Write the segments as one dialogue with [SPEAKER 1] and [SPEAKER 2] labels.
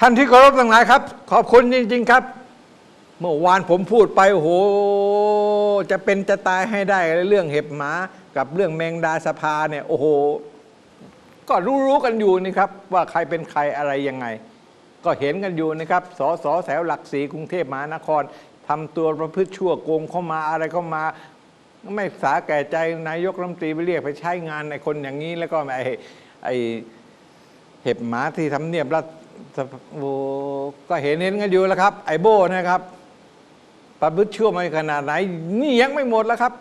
[SPEAKER 1] ท่านที่เคารพทั้งหลายครับ ขอบคุณจริง ๆ ครับ เมื่อวานผมพูดไปโอ้โห จะเป็นจะตายให้ได้เรื่องเห็บหมา กับเรื่องแมงดาสภาเนี่ยโอ้โห ก็รู้ๆกันอยู่นี่ครับว่าใครเป็นใครอะไรยังไง ก็เห็นกันอยู่นะครับสสแถวหลักสีกรุงเทพมหานครทำตัวประพฤติชั่วโกงเข้ามาอะไรเข้ามาไม่สาแก่ใจนายกรัฐมนตรีไปเรียกไปใช้งานในคนอย่างนี้แล้วก็ไอ้ไอ้เห็บหมาที่ทำเนียบรัฐ โอ้ก็เห็นเห็นกันอยู่แล้วครับ ไอโบนะครับประพฤติชั่วมาขนาดไหน นี่ยังไม่หมดแล้วครับ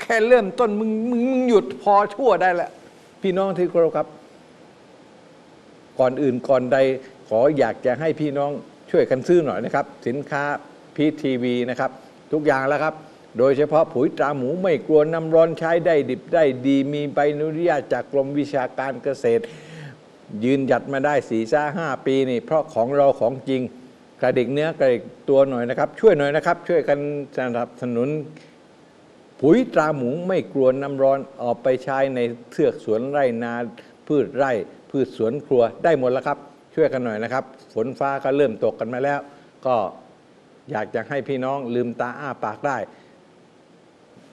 [SPEAKER 1] แค่เริ่มต้นมึงมึงมึงหยุดพอชั่วได้แล้วพี่น้องที่เคารพครับ ก่อนอื่นก่อนใด ขออยากจะให้พี่น้องช่วยกันซื้อหน่อยนะครับ สินค้าพีทีวีนะครับ ทุกอย่างแล้วครับ โดยเฉพาะปุ๋ยตราหมูไม่กลัวน้ำร้อนใช้ได้ดิบได้ดี มีใบอนุญาตจากกรมวิชาการเกษตร ยืนหยัดมาได้สี่ซ่าห้าปีนี่ เพราะของเราของจริงกระดิกเนื้อกระดิกตัวหน่อยนะครับ ช่วยหน่อยนะครับ ช่วยกันสนับสนุน ปุ๋ยตราหมูไม่กลัวน้ำร้อนออกไปใช้ในเทือกสวนไร่นาพืชไร่ พืชสวนครัวได้หมดแล้วครับ ช่วยกันหน่อยนะครับ ฝนฟ้าก็เริ่มตกกันมาแล้ว ก็อยากจะให้พี่น้องลืมตาอ้าปากได้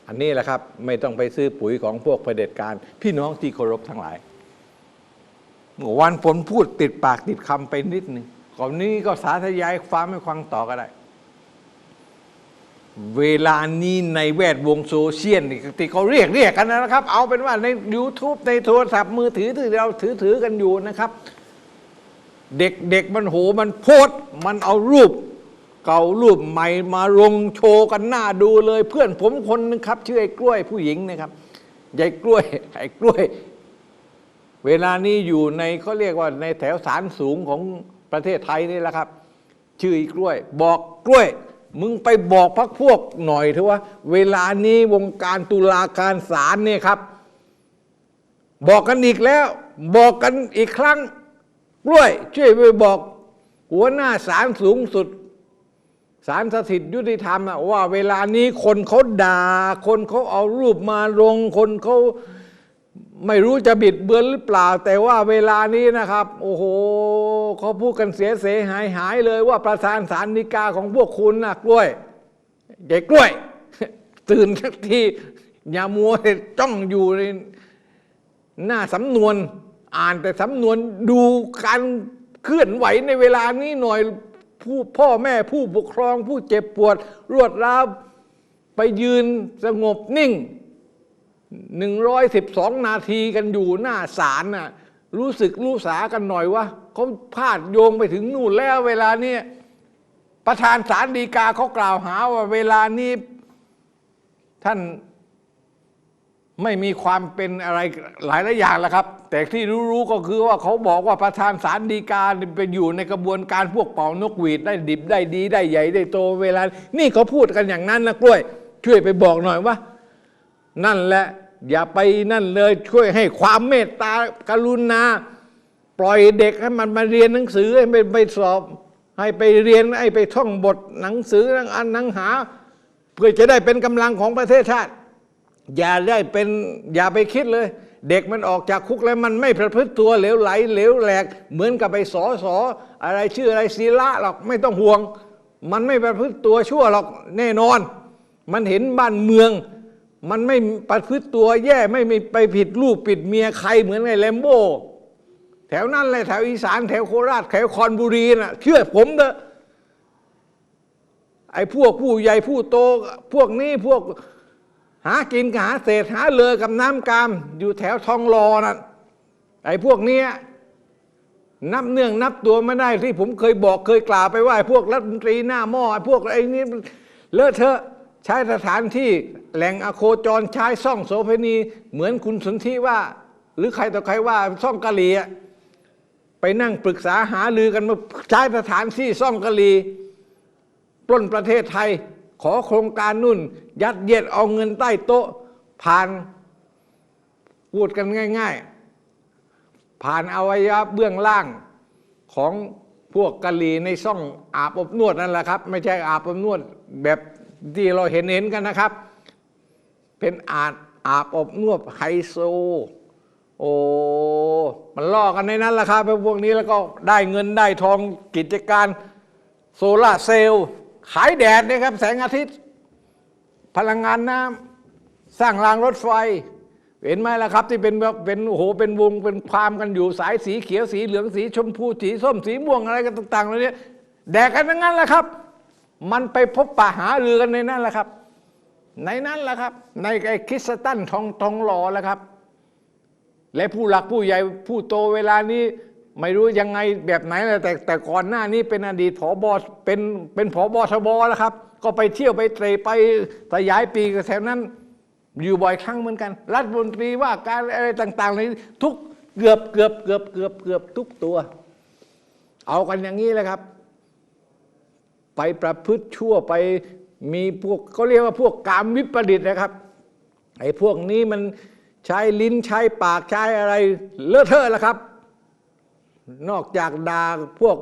[SPEAKER 1] อันนี้แหละครับไม่ต้องไปซื้อปุ๋ยของพวกเผด็จการ พี่น้องที่เคารพทั้งหลาย เมื่อวันผมพูดติดปากติดคำไปนิดหนึ่งก่อนนี้ก็สาธยายฟ้าไม่ฟังต่อก็ได้ เวลานี้ในแวดวงโซเชียลที่เขาเรียกเรียกกันนะครับ เอาเป็นว่าใน YouTube ในโทรศัพท์มือถือที่เราถือถือกันอยู่นะครับ เด็กเด็กมันโหมันโพส์มันเอารูป เก่ารูปใหม่มาลงโชว์กันหน้าดูเลย เพื่อนผมคนนึงครับ ชื่อไอ้กล้วยผู้หญิงนะครับยายกล้วยไอ้กล้วย เวลานี้อยู่ในเขาเรียกว่าในแถวสารสูงของประเทศไทยนี่แหละครับ ชื่ออีกล้วย บอกกล้วย มึงไปบอกพักพวกหน่อยเถอะว่า เวลานี้วงการตุลาการศาลเนี่ยครับ บอกกันอีกแล้ว บอกกันอีกครั้งกล้วย ช่วยไปบอก หัวหน้าศาลสูงสุดศาลสถิตยุติธรรมอะว่าเวลานี้คนเขาด่า คนเขาเอารูปมาลง คนเขา ไม่รู้จะบิดเบือนหรือเปล่า แต่ว่าเวลานี้นะครับ โอ้โหเขาพูดกันเสียเสียหายหายเลยว่าประธานศาลฎีกาของพวกคุณนะกล้วยใหญ่กล้วย ตื่นสักทีอย่ามัวจ้องอยู่ในหน้าสำนวน อ่านแต่สำนวนดูการเคลื่อนไหวในเวลานี้หน่อยผู้พ่อแม่ผู้ปกครอง ผู้เจ็บปวด รวดร้าวไปยืนสงบนิ่ง 112 นาทีกันอยู่หน้าศาลน่ะรู้สึกรู้สากันหน่อยว่าเขาพาดโยงไปถึงนู่นแล้วเวลาเนี้ยประธานศาลฎีกาเขากล่าวหาว่าเวลานี้ท่านไม่มีความเป็นอะไรหลายหลายอย่างแล้วครับ แต่ที่รู้ๆก็คือว่าเขาบอกว่าประธานศาลฎีกาไปอยู่ในกระบวนการพวกเป่านกหวีดได้ดิบได้ดีได้ใหญ่ได้โตเวลา นี่เขาพูดกันอย่างนั้นนะกล้วย ช่วยไปบอกหน่อยว่า นั่นแหละ อย่าไปนั่นเลยช่วยให้ความเมตตากรุณา ปล่อยเด็กให้มันมาเรียนหนังสือให้ไปไปสอบ ให้ไปเรียนให้ไปท่องบทหนังสือหนังอันหนังหา เพื่อจะได้เป็นกำลังของประเทศชาติ อย่าได้เป็นอย่าไปคิดเลย เด็กมันออกจากคุกแล้วมันไม่ประพฤติตัวเหลวไหลเหลวแหลก เหมือนกับไปสอสออะไรชื่ออะไรศีละหรอกไม่ต้องห่วง มันไม่ประพฤติตัวชั่วหรอกแน่นอน มันเห็นบ้านเมือง มันไม่ประพฤติตัวแย่ไม่มีไปผิดลูกผิดเมียใครเหมือนไอ้แลมโบแถวนั้นเลยแถวอีสานแถวโคราชแถวคอนบุรีน่ะ เชื่อผมเถอะไอ้พวกผู้ใหญ่ผู้โต พวกนี้พวกหากินหาเศษหาเลอกับน้ำกาม อยู่แถวทองรอนั่นไอ้พวกเนี้ยนับเนื่องนับตัวไม่ได้ที่ผมเคยบอกเคยกล่าวไปว่าไอ้พวกรัฐมนตรีหน้าหม้อไอ้พวกไอ้นี้เลอะเทอะ ใช้สถานที่แหล่งอโคจรใช้ซ่องโสเภณีเหมือนคุณสนธิว่า หรือใครต่อใครว่าซ่องกะหรี่ไปนั่งปรึกษาหาลือกันมาใช้สถานที่ซ่องกะหรี่ปล้นประเทศไทย ขอโครงการนุ่น ยัดเยียดเอาเงินใต้โต๊ะ ผ่านพูดกันง่าย ๆ ผ่านอวัยวะเบื้องล่างของพวกกะหรี่ในซ่องอาบอบนวดนั่นแหละครับ ไม่ใช่อาบอบนวดแบบ ที่เราเห็นเห็นกันนะครับ เป็นอาบอาบอบนวดไฮโซ โอ้ มันล่อกันในนั้นแหละครับไอ้พวกนี้แล้วก็ได้เงินได้ทองกิจการโซลาเซลล์ขายแดดนะครับ แสงอาทิตย์ พลังงานน้ำสร้างรางรถไฟ เห็นไหมล่ะครับ ที่เป็นแบบเป็นโอ้โหเป็นวงเป็นพามกันอยู่สายสีเขียวสีเหลืองสีชมพูสีส้มสีม่วงอะไรกันต่างๆเหล่านี้แดกกันทั้งนั้นแหละครับ มันไปพบปะหาเรือกันในนั้นแหละครับ ในนั้นแหละครับ ในไอ้คริสตันทองทองหล่อแหละครับ และผู้หลักผู้ใหญ่ผู้โตเวลานี้ไม่รู้ยังไงแบบไหนเลยแต่แต่ก่อนหน้านี้เป็นอดีตผอบอเป็นเป็นผอบอทบแล้วครับ ก็ไปเที่ยวไปเตะไปสยายปีกับแถวนั้น อยู่บ่อยครั้งเหมือนกัน รัฐมนตรีว่าการอะไรต่างๆเลยทุกเกือบเกือบเกือบเกือบเกือบทุกตัว เอากันอย่างนี้แหละครับ ไปประพฤติชั่วไปมีพวกเขาเรียกว่าพวกกามวิปริตนะครับไอ้พวกนี้มันใช้ลิ้นใช้ปากใช้อะไรเลอะเทอะแล้วครับ นอกจากด่าพวก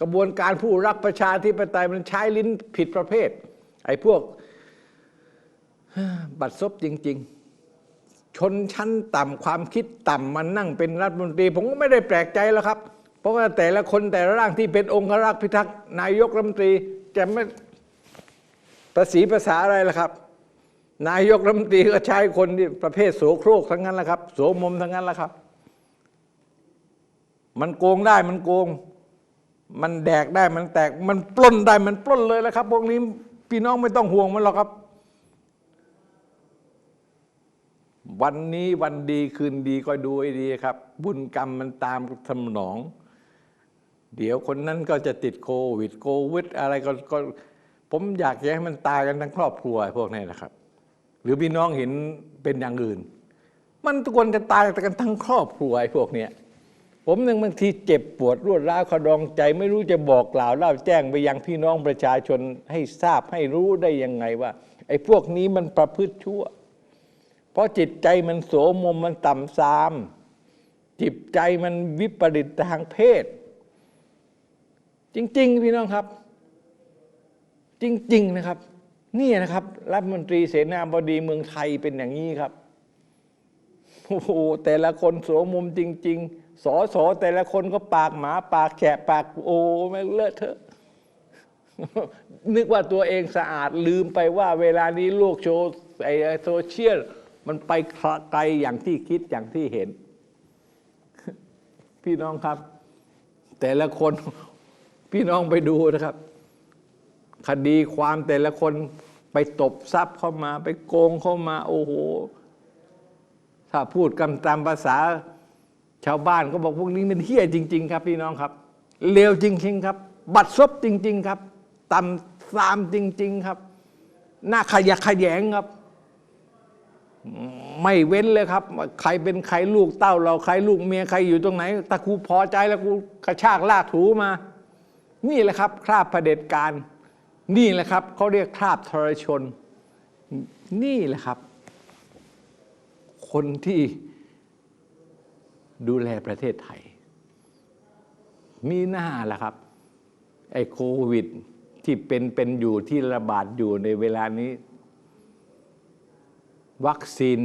[SPEAKER 1] กระบวนการผู้รักประชาธิปไตยมันใช้ลิ้นผิดประเภท ไอ้พวกบัตรซบจริง ๆ ชนชั้นต่ำความคิดต่ำมันนั่งเป็นรัฐมนตรี ผมก็ไม่ได้แปลกใจแล้วครับ เพราะว่าแต่ละคนแต่ละร่างที่เป็นองครักษ์พิทักษ์นายกรัฐมนตรีจะไม่ประสีภาษาอะไรล่ะครับ นายกรัฐมนตรีก็ใช้คนที่ประเภทโสโครกทั้งนั้นแหละครับโสมมทั้งนั้นแหละครับ มันโกงได้มันโกง มันแดกได้มันแตก มันปล้นได้มันปล้นเลยแหละครับพวกนี้พี่น้องไม่ต้องห่วงมันหรอกครับ วันนี้วันดีคืนดีก็ดูให้ดีครับ บุญกรรมมันตามสมนอง เดี๋ยวคนนั้นก็จะติดโควิดโควิดอะไรก็ก็ ผมอยากจะให้มันตายกันทั้งครอบครัวพวกนี้นะครับ หรือพี่น้องเห็นเป็นอย่างอื่น มันทุกคนจะตายกันทั้งครอบครัวไอ้พวกเนี้ยผมนึงบางทีเจ็บปวดรวดร้าวขดองใจ ไม่รู้จะบอกกล่าวเล่าแจ้งไปยังพี่น้องประชาชนให้ทราบให้รู้ได้ยังไงว่า ไอ้พวกนี้มันประพฤติชั่ว เพราะจิตใจมันโสมมมันต่ำซาม จิตใจมันวิปริตทางเพศ จริง ๆ พี่น้องครับ จริง ๆ นะครับ นี่นะครับรัฐมนตรีเสนาบดีเมืองไทยเป็นอย่างนี้ครับโอ้โหแต่ละคนโสมมุมจริง ๆ สอสอแต่ละคนก็ปากหมา ปากแฉะปากโอ้ไม่งเลอะเทอะ นึกว่าตัวเองสะอาดลืมไปว่าเวลานี้โลกโชว์ไอโซเชียลมันไปไกลอย่างที่คิดอย่างที่เห็น พี่น้องครับ แต่ละคน พี่น้องไปดูนะครับ คดีความแต่ละคนไปตบทรัพย์เข้ามา ไปโกงเข้ามา โอ้โห ถ้าพูดกันตามภาษาชาวบ้านก็บอกพวกนี้มันเฮี้ยจริง ๆ ครับ พี่น้องครับเลวจริง ๆ ครับ บัดซบจริง ๆ ครับต่ำซามจริง ๆ ครับ หน้าขยะขยงครับ ไม่เว้นเลยครับ ใครเป็นใครลูกเต้าเราใครลูกเมียใครอยู่ตรงไหนถ้ากูพอใจแล้วกูกระชากลากถูมา นี่แหละครับคราบเผด็จการ นี่แหละครับเขาเรียกคราบทรชน นี่แหละครับ คนที่ดูแลประเทศไทย มีหน้าแหละครับ ไอ้โควิดที่เป็นเป็นอยู่ที่ระบาดอยู่ในเวลานี้ วัคซีน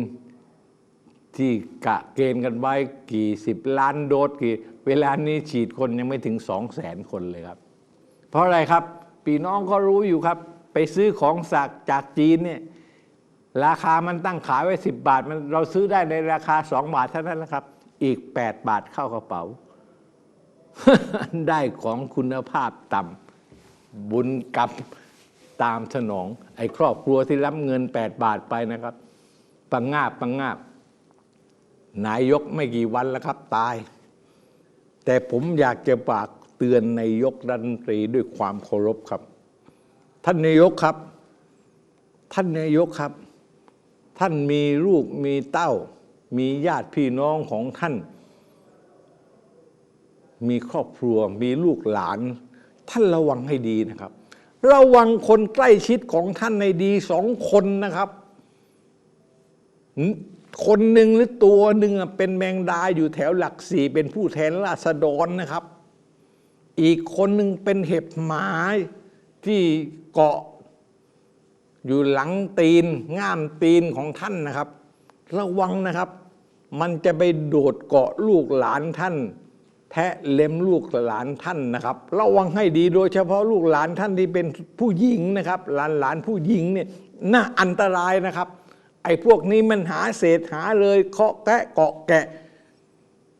[SPEAKER 1] ที่กะเกณฑ์กันไว้กี่สิบล้านโดสกี่ เวลานี้ฉีดคนยังไม่ถึงสองแสนคนเลยครับ เพราะอะไรครับปีน้องก็รู้อยู่ครับ ไปซื้อของสักจากจีนเนี่ยราคามันตั้งขายไว้ 10 บาท มันเราซื้อได้ในราคา 2 บาทเท่านั้นนะครับ อีก 8 บาทเข้ากระเป๋า ได้ของคุณภาพต่ำบุญกรรมตามสนอง ไอ้ครอบครัวที่รับเงิน 8 บาทไปนะครับ ปังงาบปังงาบนายกไม่กี่วันแล้วครับ ตาย แต่ผมอยากจะฝาก เตือนนายกรัฐมนตรีด้วยความเคารพครับ ท่านนายกครับ ท่านนายกครับ ท่านมีลูกมีเต้า มีญาติพี่น้องของท่าน มีครอบครัวมีลูกหลาน ท่านระวังให้ดีนะครับ ระวังคนใกล้ชิดของท่านในดีสองคนนะครับคนหนึ่งหรือตัวหนึ่งเป็นแมงดาอยู่แถวหลักสี่เป็นผู้แทนราษฎรนะครับ อีกคนหนึ่งเป็นเห็บหมาที่เกาะอยู่หลังตีนง่ามตีนของท่านนะครับ ระวังนะครับ มันจะไปโดดเกาะลูกหลานท่าน แทะเล็มลูกหลานท่านนะครับ ระวังให้ดีโดยเฉพาะลูกหลานท่านที่เป็นผู้หญิงนะครับ หลานหลานผู้หญิงเนี่ยน่าอันตรายนะครับ ไอ้พวกนี้มันหาเศษหาเลยเคาะแกะเกาะแกะ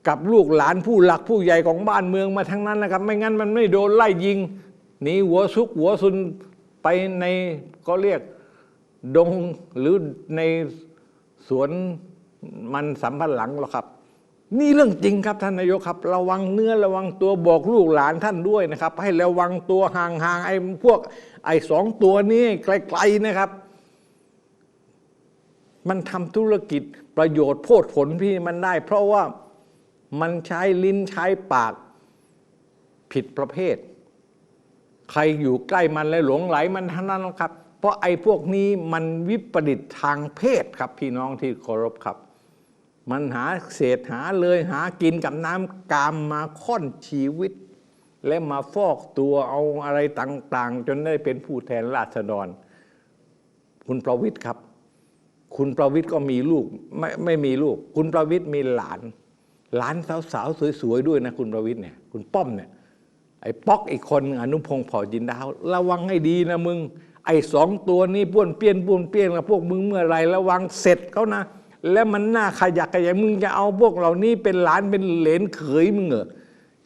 [SPEAKER 1] กับลูกหลานผู้หลักผู้ใหญ่ของบ้านเมืองมาทั้งนั้นนะครับ ไม่งั้นมันไม่โดนไล่ยิงหนีหัวซุกหัวซุนไปในก็เรียกดงหรือในสวนมันสำปะหลังหรอกครับ นี่เรื่องจริงครับท่านนายกครับ ระวังเนื้อระวังตัวบอกลูกหลานท่านด้วยนะครับ ให้ระวังตัวห่างๆไอ้พวก ไอ้สองตัวนี้ไกลๆนะครับ มันทำธุรกิจประโยชน์โพดผลพี่มันได้ เพราะว่า มันใช้ลิ้นใช้ปากผิดประเภท ใครอยู่ใกล้มันและหลงไหลมันทั้งนั้นครับ เพราะไอ้พวกนี้มันวิปริตทางเพศครับพี่น้องที่เคารพครับ มันหาเศษหาเลยหากินกับน้ำกามมาค่อนชีวิต และมาฟอกตัวเอาอะไรต่างๆ จนได้เป็นผู้แทนราษฎร คุณประวิทย์ครับ คุณประวิทย์ก็มีลูกไม่ไม่มีลูก คุณประวิทย์มีหลาน หลานสาวๆสวยๆด้วยนะคุณประวิทย์เนี่ยคุณป้อมเนี่ยไอ้ป๊อกอีกคนอนุพงศ์ผ่าจินดาวระวังให้ดีนะมึง ไอ้สองตัวนี้ป้วนเปี้ยนป้วนเปี้ยนกับพวกมึงเมื่อไรระวังเสร็จเขานะ แล้วมันน่าขยักขยายมึงจะเอาพวกเหล่านี้เป็นหลานเป็นเหลนเขยมึงเหรอ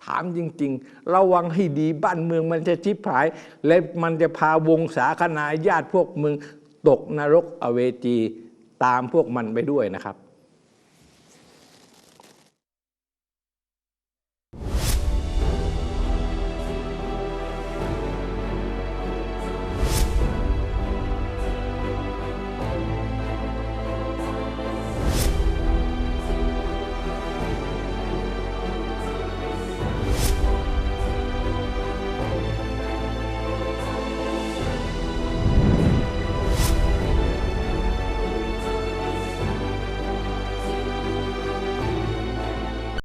[SPEAKER 1] ถามจริง ๆ ระวังให้ดีบ้านเมืองมันจะชิบหาย และมันจะพาวงศาคณาญาติพวกมึงตกนรกอเวจีตามพวกมันไปด้วยนะครับ